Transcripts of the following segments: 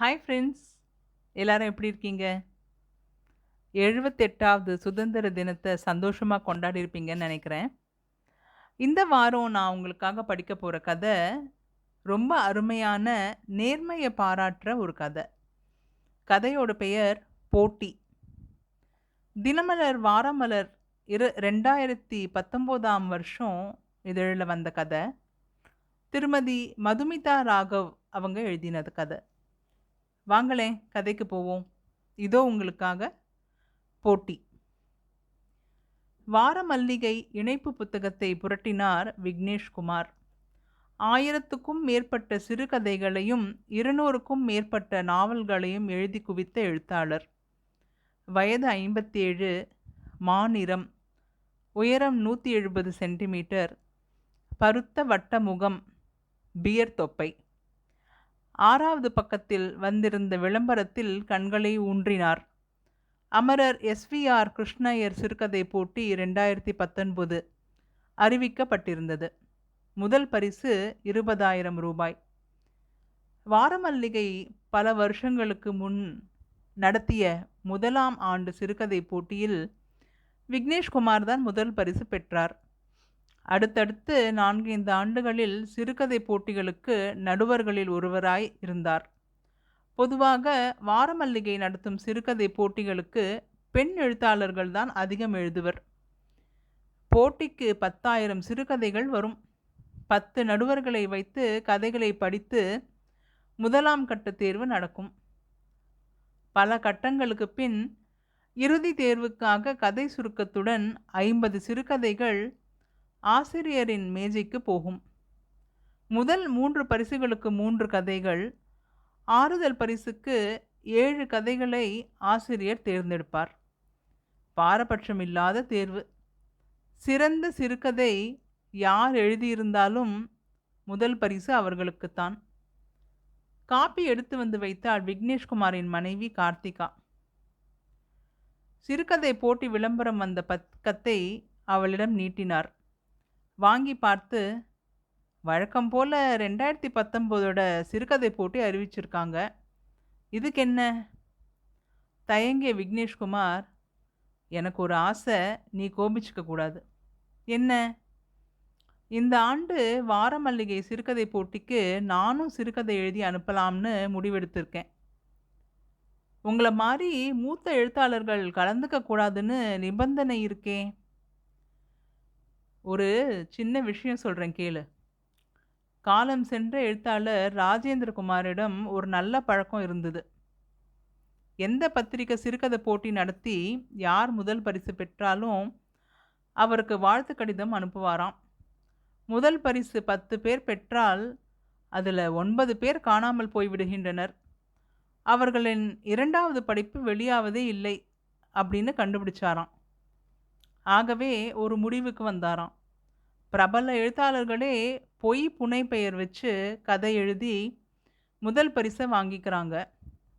Hi friends எல்லாரும் எப்படி இருக்கீங்க? எழுபத்தெட்டாவது சுதந்திர தினத்தை சந்தோஷமாக கொண்டாடி இருப்பீங்கன்னு நினைக்கிறேன். இந்த வாரம் நான் உங்களுக்காக படிக்க போகிற கதை ரொம்ப அருமையான நேர்மையை பாராட்டுற ஒரு கதை. கதையோட பெயர் போட்டி. தினமலர் வாரமலர் இரு ரெண்டாயிரத்தி பத்தொம்போதாம் வருஷம் இதழில் வந்த கதை. திருமதி மதுமிதா ராகவ் அவங்க எழுதினது கதை. வாங்களேன் கதைக்கு போவோம். இதோ உங்களுக்காக போட்டி. வார மல்லிகை இணைப்பு புத்தகத்தை புரட்டினார் விக்னேஷ்குமார் ஆயிரத்துக்கும் மேற்பட்ட சிறுகதைகளையும் இருநூறுக்கும் மேற்பட்ட நாவல்களையும் எழுதி குவித்த எழுத்தாளர். வயது ஐம்பத்தேழு மாநிறம் உயரம் நூற்றி எழுபது சென்டிமீட்டர் பருத்த வட்ட முகம் பியர் தொப்பை. ஆறாவது பக்கத்தில் வந்திருந்த விளம்பரத்தில் கண்களை ஊன்றினார். அமரர் எஸ்விஆர் கிருஷ்ணயர் சிறுகதை போட்டி ரெண்டாயிரத்தி பத்தொன்பது அறிவிக்கப்பட்டிருந்தது. முதல் பரிசு இருபதாயிரம் ரூபாய். வாரமல்லிகை பல வருஷங்களுக்கு முன் நடத்திய முதலாம் ஆண்டு சிறுகதை போட்டியில் விக்னேஷ்குமார் தான் முதல் பரிசு பெற்றார். அடுத்தடுத்து நான்கு இந்த ஆண்டுகளில் சிறுகதை போட்டிகளுக்கு நடுவர்களில் ஒருவராய் இருந்தார். பொதுவாக வாரமல்லிகை நடத்தும் சிறுகதை போட்டிகளுக்கு பெண் எழுத்தாளர்கள் தான் அதிகம் எழுதுவர். போட்டிக்கு பத்தாயிரம் சிறுகதைகள் வரும். பத்து நடுவர்களை வைத்து கதைகளை படித்து முதலாம் கட்ட தேர்வு நடக்கும். பல கட்டங்களுக்கு பின் இறுதி தேர்வுக்காக கதை சுருக்கத்துடன் ஐம்பது சிறுகதைகள் ஆசிரியரின் மேஜைக்கு போகும். முதல் மூன்று பரிசுகளுக்கு மூன்று கதைகள் ஆறுதல் பரிசுக்கு ஏழு கதைகளை ஆசிரியர் தேர்ந்தெடுப்பார். பாரபட்சம் இல்லாத தேர்வு. சிறந்த சிறுகதை யார் எழுதியிருந்தாலும் முதல் பரிசு அவர்களுக்குத்தான். காப்பி எடுத்து வந்து வைத்தாள் விக்னேஷ்குமாரின் மனைவி கார்த்திகா. சிறுகதை போட்டி விளம்பரம் வந்த பக்கத்தை அவளிடம் நீட்டினார். வாங்கி பார்த்து வழக்கம் போல் ரெண்டாயிரத்தி பத்தொம்போதோட சிறுகதை போட்டி அறிவிச்சிருக்காங்க. இதுக்கு என்ன தயங்கிய விக்னேஷ்குமார் எனக்கு ஒரு ஆசை நீ கோபிச்சுக்க கூடாது. என்ன? இந்த ஆண்டு வாரமல்லிகை சிறுகதை போட்டிக்கு நானும் சிறுகதை எழுதி அனுப்பலாம்னு முடிவெடுத்திருக்கேன். உங்களை மாதிரி மூத்த எழுத்தாளர்கள் கலந்துக்க கூடாதுன்னு நிபந்தனை இருக்கே. ஒரு சின்ன விஷயம் சொல்கிறேன் கேளு. காலம் சென்ற எழுத்தாளர் ராஜேந்திரகுமாரிடம் ஒரு நல்ல பழக்கம் இருந்தது. எந்த பத்திரிக்கை சிறுகதை போட்டி நடத்தி யார் முதல் பரிசு பெற்றாலும் அவருக்கு வாழ்த்து கடிதம் அனுப்புவாராம். முதல் பரிசு பத்து பேர் பெற்றால் அதில் ஒன்பது பேர் காணாமல் போய்விடுகின்றனர். அவர்களின் இரண்டாவது படிப்பு வெளியாவதே இல்லை அப்படின்னு கண்டுபிடிச்சாராம். ஆகவே ஒரு முடிவுக்கு வந்தாராம். பிரபல எழுத்தாளர்களே பொய் புனைப்பெயர் வச்சு கதை எழுதி முதல் பரிசை வாங்கிக்கிறாங்க.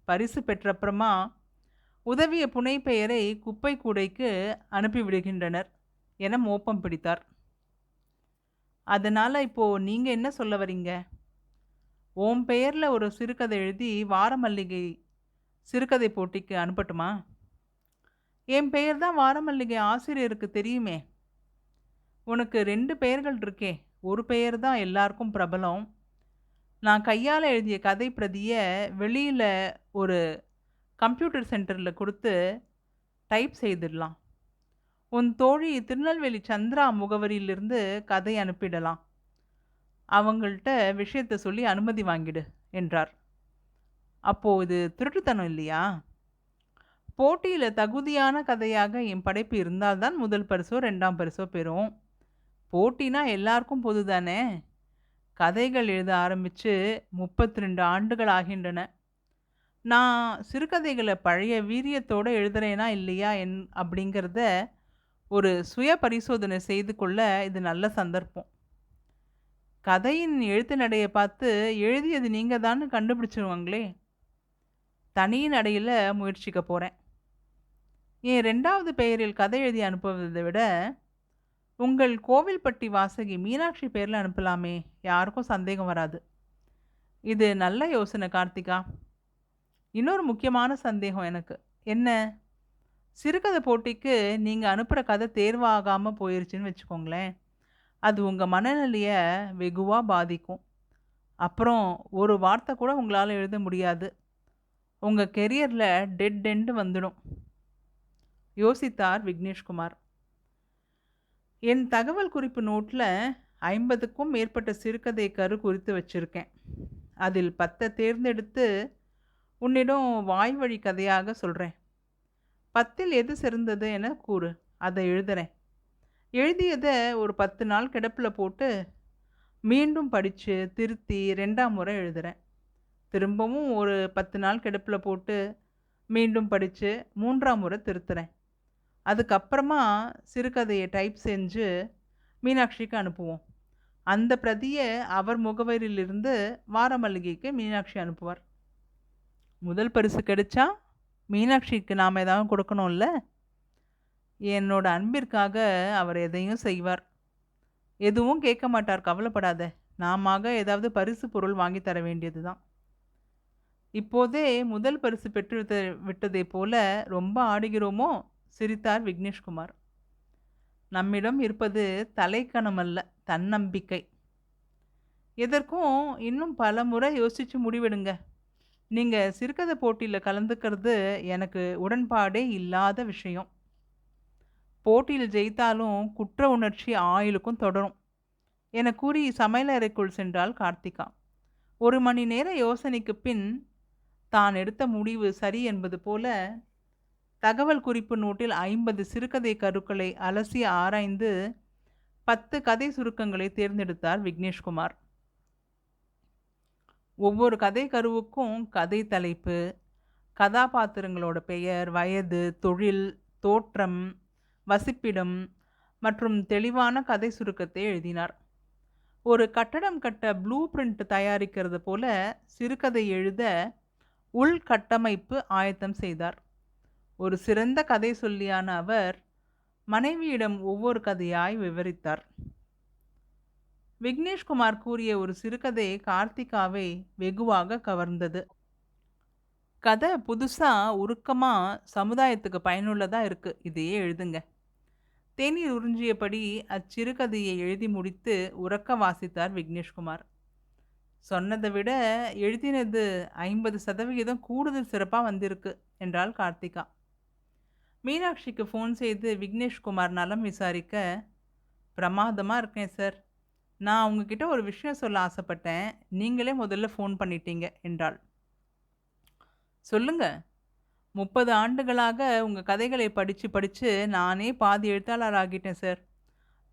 பரிசு பெற்றப்புறமா உதவிய புனைப்பெயரை குப்பை கூடைக்கு அனுப்பிவிடுகின்றனர் என மோப்பம் பிடித்தார். அதனால் இப்போது நீங்கள் என்ன சொல்ல வரீங்க? ஓம் பெயரில் ஒரு சிறுகதை எழுதி வாரமல்லிகை சிறுகதை போட்டிக்கு அனுப்பட்டுமா? என் பெயர் தான் வாரமல்லிகை ஆசிரியருக்கு தெரியுமே. உனக்கு ரெண்டு பெயர்கள் இருக்கே. ஒரு பெயர் தான் எல்லாருக்கும் பிரபலம். நான் கையால் எழுதிய கதை பிரதியை வெளியில் ஒரு கம்ப்யூட்டர் சென்டரில் கொடுத்து டைப் செய்திடலாம். உன் தோழி திருநெல்வேலி சந்திரா முகவரியிலிருந்து கதை அனுப்பிடலாம். அவங்கள்ட்ட விஷயத்தை சொல்லி அனுமதி வாங்கிடு என்றார். அப்போது இது திருட்டுத்தனம் இல்லையா? போட்டியில் தகுதியான கதையாக என் படைப்பு இருந்தால் தான் முதல் பரிசோ ரெண்டாம் பரிசோ பெறும். போட்டினா எல்லாருக்கும் பொது தானே? கதைகள் எழுத ஆரம்பித்து முப்பத்தி ரெண்டு ஆண்டுகள் ஆகின்றன. நான் சிறுகதைகளை பழைய வீரியத்தோடு எழுதுறேனா இல்லையா என் அப்படிங்கிறத ஒரு சுய பரிசோதனை செய்து கொள்ள இது நல்ல சந்தர்ப்பம். கதையின் எழுத்து நடையை பார்த்து எழுதியது நீங்கள் தான் கண்டுபிடிச்சிருவாங்களே. தனி நடையில் முயற்சிக்க போகிறேன் என் ரெண்டாவது பெயரில் கதை எழுதி அனுப்புவதை விட உங்கள் கோவில்பட்டி வாசகி மீனாட்சி பேரில் அனுப்பலாமே யாருக்கும் சந்தேகம் வராது இது நல்ல யோசனை கார்த்திகா இன்னொரு முக்கியமான சந்தேகம் எனக்கு. என்ன? சிறுகதை போட்டிக்கு நீங்கள் அனுப்புகிற கதை தேர்வாகாமல் போயிருச்சுன்னு வச்சுக்கோங்களேன். அது உங்கள் மனநிலைய வெகுவாக பாதிக்கும். அப்புறம் ஒரு வார்த்தை கூட உங்களால் எழுத முடியாது. உங்கள் கெரியரில் டெட் எண்ட் வந்துடும். யோசித்தார் விக்னேஷ்குமார். என் தகவல் குறிப்பு நோட்டில் ஐம்பதுக்கும் மேற்பட்ட சிறுகதை கரு குறித்து வச்சுருக்கேன் அதில் 10 தேர்ந்தெடுத்து உன்னிடம் வாய்வழி கதையாக சொல்கிறேன் பத்தில் எது சிறந்தது என கூறு. அதை எழுதுகிறேன் எழுதியதை ஒரு 10 நாள் கிடப்பில் போட்டு, மீண்டும் படித்து திருத்தி ரெண்டாம் முறை எழுதுகிறேன் திரும்பவும் ஒரு 10 நாள் கிடப்பில் போட்டு, மீண்டும் படித்து மூன்றாம் முறை திருத்துறேன். அதுக்கப்புறமா சிறுகதையை டைப் செஞ்சு மீனாட்சிக்கு அனுப்புவோம். அந்த பிரதியை அவர் முகவரியிலிருந்து வாரமல்லிகைக்கு மீனாட்சி அனுப்புவார். முதல் பரிசு கிடைச்சா, மீனாட்சிக்கு நாம் ஏதாவது கொடுக்கணும்ல? என்னோட அன்பிற்காக அவர் எதையும் செய்வார். எதுவும் கேட்க மாட்டார் கவலைப்படாத. நாமாக ஏதாவது பரிசு பொருள் வாங்கித் தர வேண்டியது தான். இப்போதே முதல் பரிசு பெற்று விட்டதை விட்டதைப் போல ரொம்ப ஆடுகிறோமோ? சிரித்தார் விக்னேஷ்குமார். நம்மிடம் இருப்பது தலைக்கணமல்ல தன்னம்பிக்கை. எதற்கும் இன்னும் பல முறை யோசித்து முடிவெடுங்க. நீங்கள் சிறுகதை போட்டியில் கலந்துக்கிறது எனக்கு உடன்பாடே இல்லாத விஷயம். போட்டியில் ஜெயித்தாலும் குற்ற உணர்ச்சி ஆயுளுக்கும் தொடரும். என கூறி சமையலறைக்குள் சென்றாள் கார்த்திகா. ஒரு மணி நேர யோசனைக்கு பின், தான் எடுத்த முடிவு சரி என்பது போல, தகவல் குறிப்பு நோட்டில் 50 சிறுகதை கருக்களை அலசி ஆராய்ந்து 10 கதை சுருக்கங்களை தேர்ந்தெடுத்தார் விக்னேஷ்குமார். ஒவ்வொரு கதை கருவுக்கும் கதை தலைப்பு, கதாபாத்திரங்களோட பெயர், வயது, தொழில், தோற்றம், வசிப்பிடம் மற்றும் தெளிவான கதை சுருக்கத்தை எழுதினார். ஒரு கட்டடம் கட்ட ப்ளூ பிரிண்ட் தயாரிக்கிறது போல சிறுகதை எழுத உள்கட்டமைப்பு ஆயத்தம் செய்தார். ஒரு சிறந்த கதை சொல்லியான அவர், மனைவியிடம் ஒவ்வொரு கதையாய் விவரித்தார். விக்னேஷ்குமார் கூறிய ஒரு சிறுகதை கார்த்திகாவை வெகுவாக கவர்ந்தது. கதை புதுசாக உருக்கமாக சமுதாயத்துக்கு பயனுள்ளதாக இருக்குது இதையே எழுதுங்க. தேநீர் உறிஞ்சியபடி அச்சிறுகதையை எழுதி முடித்து உறக்க வாசித்தார் விக்னேஷ்குமார். சொன்னதை விட எழுதினது 50% கூடுதல் சிறப்பாக வந்திருக்கு என்றாள் கார்த்திகா. மீனாட்சிக்கு ஃபோன் செய்து விக்னேஷ்குமார் நலம் விசாரிக்க, பிரமாதமாக இருக்கேன் சார். நான் உங்ககிட்ட ஒரு விஷயம் சொல்ல ஆசைப்பட்டேன். நீங்களே முதல்ல ஃபோன் பண்ணிட்டீங்க என்றாள். சொல்லுங்க. 30 ஆண்டுகளாக உங்கள் கதைகளை படித்து படித்து நானே பாதி எழுத்தாளர் ஆகிட்டேன் சார்.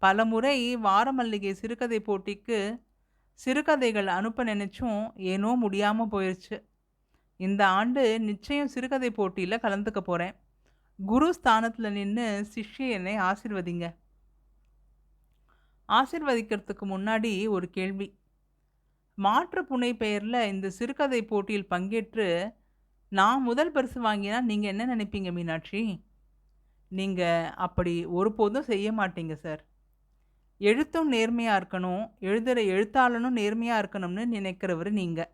பல முறை வாரமல்லிகை சிறுகதை போட்டிக்கு சிறுகதைகள் அனுப்ப நினச்சும் ஏனோ முடியாமல் போயிடுச்சு இந்த ஆண்டு நிச்சயம் சிறுகதை போட்டியில் கலந்துக்க போகிறேன் குரு ஸ்தானத்தில் நின்று சிஷ்ய என்னை ஆசிர்வதிங்க ஆசீர்வதிக்கிறதுக்கு முன்னாடி ஒரு கேள்வி. மாற்று புனை பெயரில் இந்த சிறுகதை போட்டியில் பங்கேற்று நான் முதல் பரிசு வாங்கினா நீங்கள் என்ன நினைப்பீங்க மீனாட்சி? நீங்கள் அப்படி ஒருபோதும் செய்ய மாட்டீங்க சார். எழுத்தும் நேர்மையாக இருக்கணும், எழுதுகிற எழுத்தாளனும் நேர்மையாக இருக்கணும்னு நினைக்கிறவர் நீங்கள்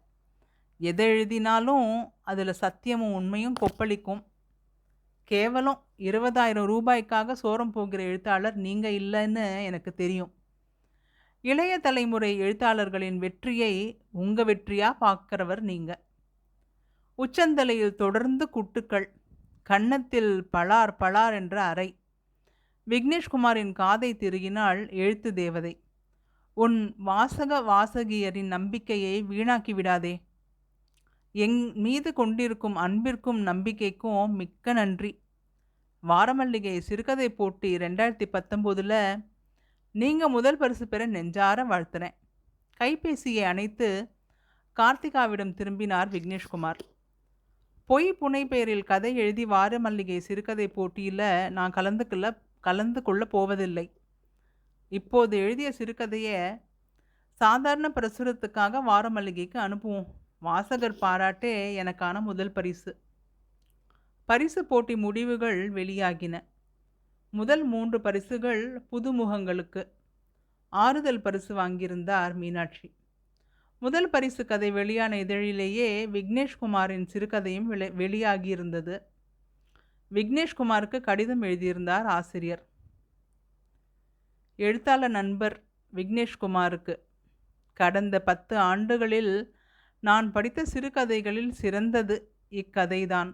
எதை எழுதினாலும் அதில் சத்தியமும் உண்மையும் கொப்பளிக்கும். கேவலம் இருபதாயிரம் ரூபாய்க்காக சோரம் போகிற எழுத்தாளர் நீங்கள் இல்லைன்னு எனக்கு தெரியும். இளைய தலைமுறை எழுத்தாளர்களின் வெற்றியை உங்கள் வெற்றியாக பார்க்குறவர் நீங்கள் உச்சந்தலையில் தொடர்ந்து குட்டுக்கள். கன்னத்தில் பளார் பளார் என்ற அறை. விக்னேஷ்குமாரின் காதை திருகினாள் எழுத்து தேவதை. உன் வாசக வாசகியரின் நம்பிக்கையை வீணாக்கி விடாதே. எங் மீது கொண்டிருக்கும் அன்பிற்கும் நம்பிக்கைக்கும் மிக்க நன்றி. வாரமல்லிகை சிறுகதை போட்டி ரெண்டாயிரத்தி பத்தொம்போதில் நீங்கள் முதல் பரிசு பெற நெஞ்சார வாழ்த்துறேன். கைபேசியை அணைத்து கார்த்திகாவிடம் திரும்பினார் விக்னேஷ்குமார். பொய் புனைப்பெயரில் கதை எழுதி வாரமல்லிகை சிறுகதை போட்டியில் நான் கலந்துக்கல கலந்து கொள்ளப் போவதில்லை. இப்போது எழுதிய சிறுகதையை சாதாரண பிரசுரத்துக்காக வாரமல்லிகைக்கு அனுப்புவோம். வாசகர் பாராட்டே எனக்கான முதல் பரிசு. பரிசு போட்டி முடிவுகள் வெளியாகின. முதல் மூன்று பரிசுகள் புதுமுகங்களுக்கு. ஆறுதல் பரிசு வாங்கியிருந்தார் மீனாட்சி. முதல் பரிசு கதை வெளியான இதழிலேயே விக்னேஷ்குமாரின் சிறுகதையும் வெளி வெளியாகியிருந்தது விக்னேஷ்குமாருக்கு கடிதம் எழுதியிருந்தார் ஆசிரியர் எழுத்தாளர் நண்பர் விக்னேஷ்குமாருக்கு கடந்த பத்து ஆண்டுகளில் நான் படித்த சிறுகதைகளில் சிறந்தது இக்கதைதான்.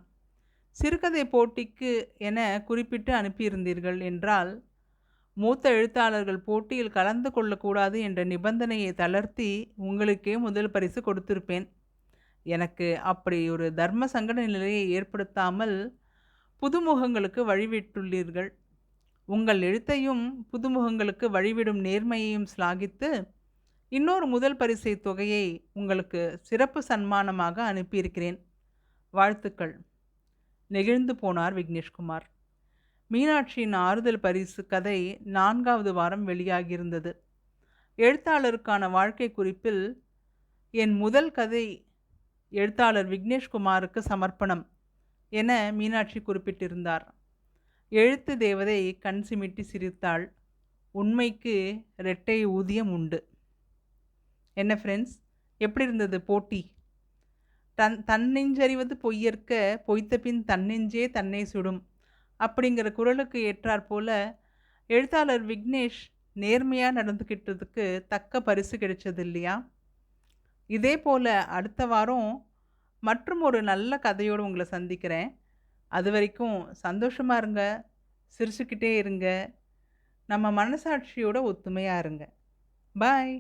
சிறுகதை போட்டிக்கு என குறிப்பிட்டு அனுப்பியிருந்தீர்கள் என்றால் மூத்த எழுத்தாளர்கள் போட்டியில் கலந்து கொள்ளக்கூடாது என்ற நிபந்தனையை தளர்த்தி உங்களுக்கே முதல் பரிசு கொடுத்திருப்பேன். எனக்கு அப்படி ஒரு தர்ம சங்கட நிலையை ஏற்படுத்தாமல் புதுமுகங்களுக்கு வழிவிட்டுள்ளீர்கள். உங்கள் எழுத்தையும் புதுமுகங்களுக்கு வழிவிடும் நேர்மையையும் ஸ்லாகித்து இன்னொரு முதல் பரிசை தொகையை உங்களுக்கு சிறப்பு சன்மானமாக அனுப்பியிருக்கிறேன். வாழ்த்துக்கள். நெகிழ்ந்து போனார் விக்னேஷ்குமார். மீனாட்சியின் ஆறுதல் பரிசு கதை நான்காவது வாரம் வெளியாகியிருந்தது. எழுத்தாளருக்கான வாழ்க்கை குறிப்பில் என் முதல் கதை எழுத்தாளர் விக்னேஷ்குமாருக்கு சமர்ப்பணம் என மீனாட்சி குறிப்பிட்டிருந்தார். எழுத்து தேவதை கண் சிமிட்டி சிரித்தாள். உண்மைக்கு இரட்டை ஊதியம் உண்டு. என்ன ஃப்ரெண்ட்ஸ் எப்படி இருந்தது போட்டி? தன் தன்னெஞ்சறிவது பொய்யற்க பொய்த்த பின் தன்னெஞ்சே தன்னை சுடும். அப்படிங்கிற குரலுக்கு ஏற்றாற் போல எழுத்தாளர் விக்னேஷ் நேர்மையாக நடந்துக்கிட்டதுக்கு தக்க பரிசு கிடைச்சது இல்லையா இதே போல் அடுத்த வாரம் மற்றும் ஒரு நல்ல கதையோடு உங்களை சந்திக்கிறேன். அது வரைக்கும் சந்தோஷமாக இருங்க சிரிச்சுக்கிட்டே இருங்க. நம்ம மனசாட்சியோட ஒத்துமையாக இருங்க. பாய்